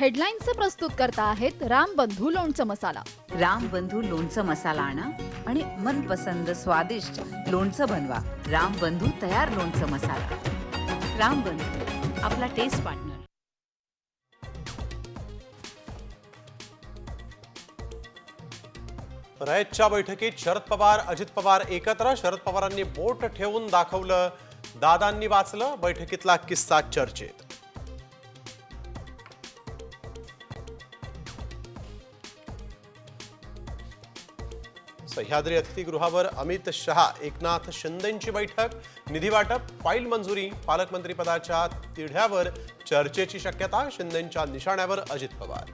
हेडलाईन्सचे प्रस्तुत करता आहेत रामबंधू लोणचं मसाला. रामबंधू लोणचं मसाला आणा आणि मनपसंद स्वादिष्ट लोणचं बनवा. रामबंधू तयार लोणचं मसाला. रामबंधू आपला टेस्ट पार्टनर रयतच्या बैठकीत शरद पवार अजित पवार एकत्र. शरद पवारांनी बोट ठेवून दाखवलं. दादांनी वाचलं बैठकीतला किस्सा चर्चेत. सह्याद्री अतिथीगृहावर अमित शहा एकनाथ शिंदेंची बैठक निधी वाटप फाईल मंजुरी पालकमंत्रीपदाच्या तिढ्यावर चर्चेची शक्यता शिंदेंच्या निशाण्यावर अजित पवार.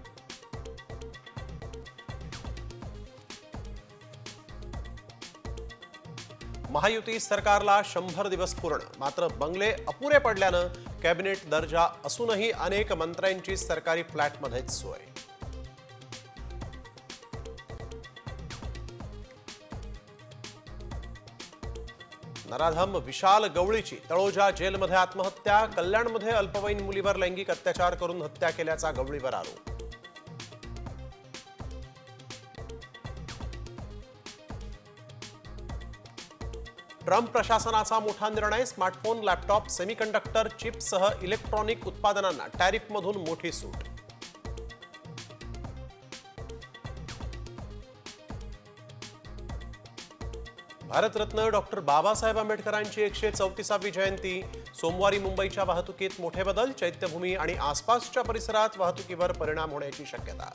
महायुती सरकारला शंभर दिवस पूर्ण मात्र बंगले अपुरे पडल्यानं कॅबिनेट दर्जा असूनही अनेक मंत्र्यांची सरकारी फ्लॅटमध्येच सोय. नराधम विशाल गवळीची तळोजा जेलमध्ये आत्महत्या कल्याणमध्ये अल्पवयीन मुलीवर लैंगिक अत्याचार करून हत्या केल्याचा गवळीवर आरोप. ट्रम्प प्रशासनाचा मोठा निर्णय स्मार्टफोन लॅपटॉप सेमीकंडक्टर चिपसह इलेक्ट्रॉनिक उत्पादनांना टॅरिफमधून मोठी सूट. भारतरत्न डॉक्टर बाबासाहेब आंबेडकरांची एकशे चौतीसावी जयंती सोमवारी मुंबईच्या वाहतुकीत मोठे बदल चैत्यभूमी आणि आसपासच्या परिसरात वाहतुकीवर परिणाम होण्याची शक्यता.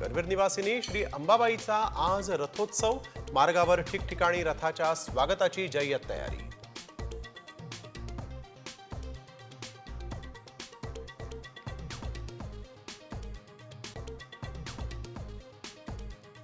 गरवीर निवासिनी श्री अंबाबाईचा आज रथोत्सव मार्गावर ठिकठिकाणी रथाच्या स्वागताची जय्यत तयारी.